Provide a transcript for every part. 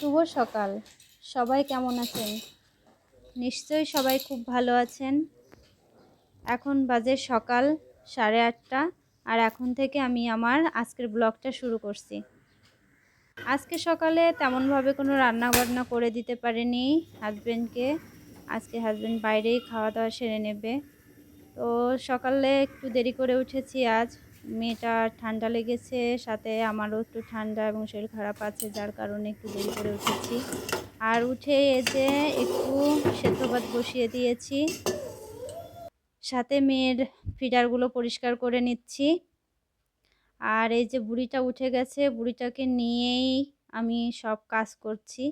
শুভ সকাল। সবাই কেমন আছেন? নিশ্চয়ই সবাই খুব ভালো আছেন। এখন বাজে সকাল সাড়ে আটটা। আর এখন থেকে আমি আমার আজকের ব্লগটা শুরু করছি। আজকে সকালে তেমনভাবে কোনো রান্না বান্না করে দিতে পারিনি হাজব্যান্ডকে আজকে হাজব্যান্ড বাইরেই খাওয়া দাওয়া সেরে নেবে। তো সকালে একটু দেরি করে উঠেছি আজ। মেয়েটা ঠান্ডা লেগেছে, সাথে আমারও একটু ঠান্ডা এবং শরীর খারাপ আছে, যার কারণে একটু দেরি করে উঠেছি। আর উঠে এসে একটু সেদ্ধ বসিয়ে দিয়েছি। সাথে মেয়ের ফিডারগুলো পরিষ্কার করে নিচ্ছি। আর এই যে বুড়িটা উঠে গেছে, বুড়িটাকে নিয়েই আমি সব কাজ করছি।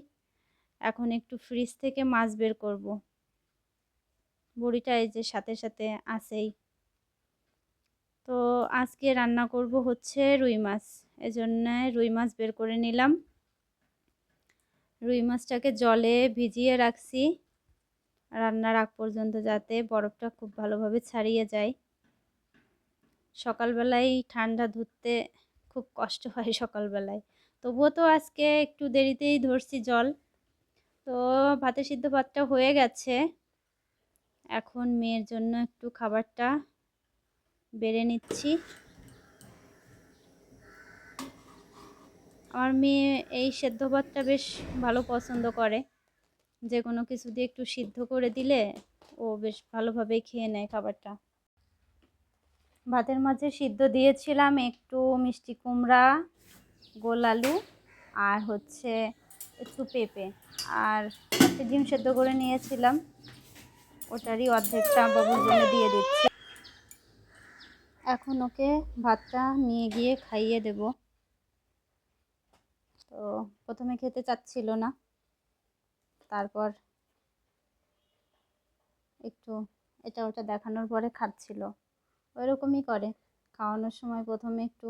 এখন একটু ফ্রিজ থেকে মাছ বের করব। বুড়িটা এই যে সাথে সাথে আসেই তো আজকে রান্না করব হচ্ছে রুই মাছ। এজন্য রুই মাছ বের করে নিলাম। রুই মাছটাকে জলে ভিজিয়ে রাখছি। রান্নার আগ পর্যন্ত যাতে বরফটা খুব ভালোভাবে ছাড়িয়ে যায়। সকালবেলায় ঠান্ডা ধরতে খুব কষ্ট হয় সকালবেলায়। তবুও তো আজকে একটু দেরিতেই ধরছি জল। তো ভাতে সিদ্ধ ভাতটা হয়ে গেছে। এখন মেয়ের জন্য একটু খাবারটা বেড়ে নিচ্ছি। আমার মেয়ে এই সেদ্ধ ভাতটা বেশ ভালো পছন্দ করে। যে কোনো কিছু দিয়ে একটু সিদ্ধ করে দিলে ও বেশ ভালোভাবেই খেয়ে নেয় খাবারটা। ভাতের মাঝে সিদ্ধ দিয়েছিলাম একটু মিষ্টি কুমড়া, গোল আলু আর হচ্ছে একটু পেঁপে। আর ডিম সেদ্ধ করে নিয়েছিলাম। ওটারই অর্ধেকটা বাবুর জন্য দিয়ে দিচ্ছি। এখন ওকে ভাতটা নিয়ে গিয়ে খাইয়ে দেব। তো প্রথমে খেতে চাচ্ছিল না। তারপর একটু এটা ওটা দেখানোর পরে খাচ্ছিল। ওইরকমই করে। খাওয়ানোর সময় প্রথমে একটু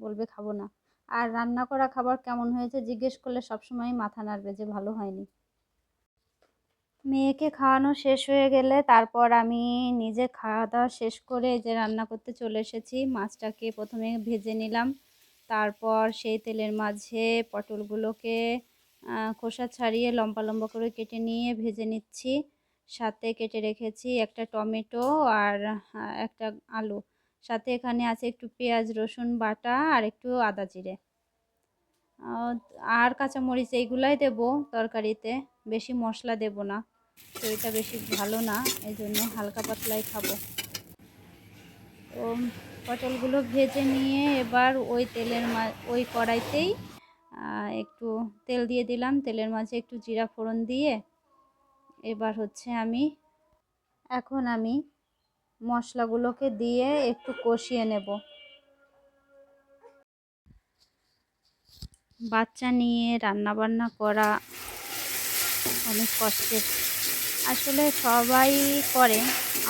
বলবে, খাব না। আর রান্না করা খাবার কেমন হয়েছে জিজ্ঞেস করলে সবসময় মাথা নাড়বে যে ভালো হয়নি। মেয়েকে খাওয়ানো শেষ হয়ে গেলে তারপর আমি নিজে খাওয়া দাওয়া শেষ করে যে রান্না করতে চলে এসেছি। মাছটাকে প্রথমে ভেজে নিলাম। তারপর সেই তেলের মাঝে পটলগুলোকে খোসা ছাড়িয়ে লম্বা লম্বা করে কেটে নিয়ে ভেজে নিচ্ছি। সাথে কেটে রেখেছি একটা টমেটো আর একটা আলু। সাথে এখানে আছে একটু পেঁয়াজ, রসুন বাটা আর একটু আদা জিরে। আর কাঁচামরিচ এইগুলাই দেবো তরকারিতে। বেশি মশলা দেব না। তো এটা বেশি ভালো না এই জন্য হালকা পাতলাই খাব। তো পটলগুলো ভেজে নিয়ে এবার ওই তেলের মা, ওই কড়াইতেই একটু তেল দিয়ে দিলাম। তেলের মাঝে একটু জিরা ফোড়ন দিয়ে এবার হচ্ছে আমি, এখন আমি মশলাগুলোকে দিয়ে একটু কষিয়ে নেব। বাচ্চা নিয়ে রান্না বান্না করা অনেক কষ্টের। আসলে সবাই করে,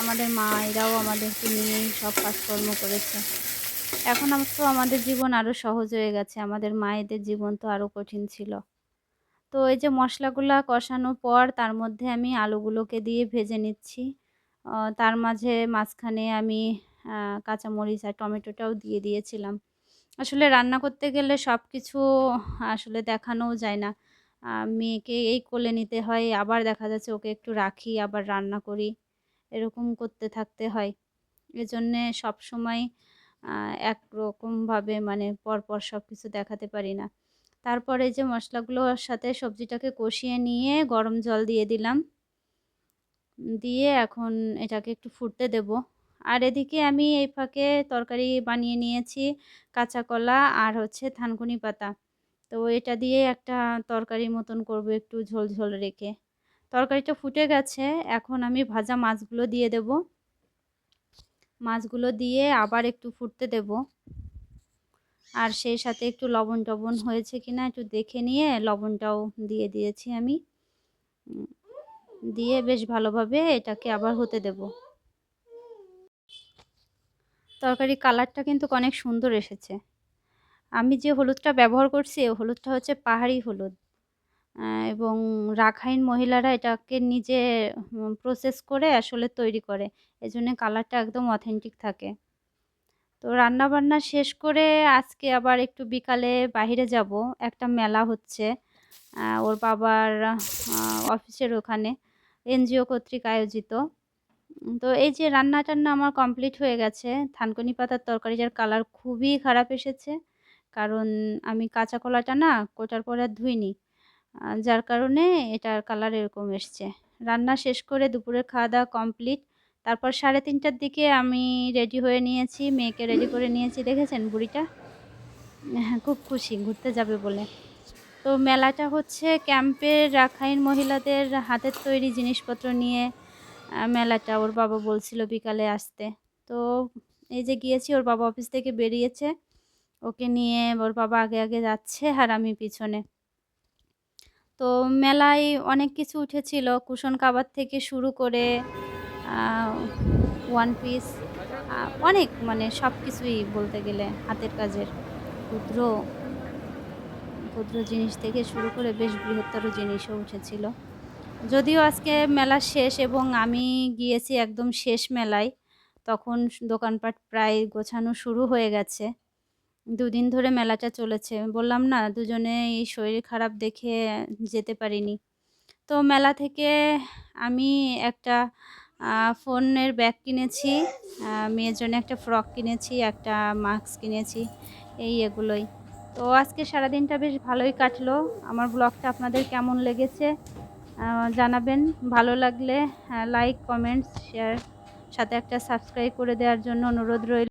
আমাদের মায়েরাও আমাদেরকে নিয়েই সব কাজকর্ম করেছে। এখন তো আমাদের জীবন আরও সহজ হয়ে গেছে, আমাদের মায়েদের জীবন তো আরও কঠিন ছিল। তো এই যে মশলাগুলো কষানোর পর তার মধ্যে আমি আলুগুলোকে দিয়ে ভেজে নিচ্ছি। তার মাঝে মাঝখানে আমি কাঁচামরিচ আর টমেটোটাও দিয়ে দিয়েছিলাম। আসলে রান্না করতে গেলে সব কিছু আসলে দেখানোও যায় না। মেয়েকে এই কোলে নিতে হয়, আবার দেখা যাচ্ছে ওকে একটু রাখি, আবার রান্না করি। এরকম করতে থাকতে হয়। এজন্যে সবসময় একরকমভাবে মানে পরপর সব কিছু দেখাতে পারি না। তারপরে যে মশলাগুলোর সাথে সবজিটাকে কষিয়ে নিয়ে গরম জল দিয়ে দিলাম। দিয়ে এখন এটাকে একটু ফুটতে দেব। আর এদিকে আমি এই ফাঁকে তরকারি বানিয়ে নিয়েছি, কাঁচা কলা আর হচ্ছে থানকুনি পাতা। তো এটা দিয়ে একটা তরকারির মতন করব একটু ঝোল ঝোল রেখে। তরকারিটা ফুটে গেছে, এখন আমি ভাজা মাছগুলো দিয়ে দেব। মাছগুলো দিয়ে আবার একটু ফুটতে দেব। আর সেই সাথে একটু লবণ টবণ হয়েছে কিনা একটু দেখে নিয়ে লবণটাও দিয়ে দিয়েছি আমি। দিয়ে বেশ ভালোভাবে এটাকে আবার হতে দেব। তরকারি কালারটা কিন্তু অনেক সুন্দর এসেছে। আমি যে হলুদটা ব্যবহার করছি হলুদটা হচ্ছে পাহাড়ি হলুদ। এবং রাখাইন মহিলারা এটাকে নিজে প্রসেস করে আসলে তৈরি করে। এজন্য কালারটা একদম অথেন্টিক থাকে। তো রান্না বান্না শেষ করে আজকে আবার একটু বিকালে বাইরে যাব। একটা মেলা হচ্ছে ওর বাবার অফিসের ওখানে, এনজিও কর্তৃক আয়োজিত। তো এই যে রান্না টান্না আমার কমপ্লিট হয়ে গেছে। থানকুনি পাতার তরকারিটার কালার খুবই খারাপ এসেছে, কারণ আমি কাঁচা কলাটা না কোটার পরে আর ধুইনি। যার কারণে এটার কালার এরকম এসছে। রান্না শেষ করে দুপুরের খাওয়া দাওয়া কমপ্লিট। তারপর সাড়ে তিনটার দিকে আমি রেডি হয়ে নিয়েছি, মেয়েকে রেডি করে নিয়েছি। দেখেছেন বুড়িটা? হ্যাঁ খুব খুশি, ঘুরতে যাবে বলে। তো মেলাটা হচ্ছে ক্যাম্পের রাখাইন মহিলাদের হাতের তৈরি জিনিসপত্র নিয়ে মেলাটা। ওর বাবা বলছিল বিকালে আসতে। তো এই যে গিয়েছি, ওর বাবা অফিস থেকে বেরিয়েছে। ওকে নিয়ে ওর বাবা আগে আগে যাচ্ছে আর আমি পিছনে। তো মেলায় অনেক কিছু উঠেছিল। কুশন কাবার থেকে শুরু করে ওয়ান পিস অনেক মানে সব কিছুই বলতে গেলে হাতের কাজের। ক্ষুদ্র ক্ষুদ্র জিনিস থেকে শুরু করে বেশ বৃহত্তর জিনিসও উঠেছিল। যদিও আজকে মেলা শেষ এবং আমি গিয়েছি একদম শেষ মেলায়, তখন দোকানপাট প্রায় গোছানো শুরু হয়ে গেছে। দুদিন ধরে মেলাটা চলেছে। বললাম, না, দুজনে এই শরীর খারাপ দেখে যেতে পারিনি। তো মেলা থেকে আমি একটা ফোনের ব্যাগ কিনেছি মেয়ের জন্য একটা ফ্রক কিনেছি, একটা মাস্ক কিনেছি, এই এগুলোই। তো আজকে সারাদিনটা বেশ ভালোই কাটলো। আমার ব্লগটা আপনাদের কেমন লেগেছে জানাবেন। ভালো লাগলে লাইক কমেন্টস শেয়ার সাথে একটা সাবস্ক্রাইব করে দেওয়ার জন্য অনুরোধ রইল।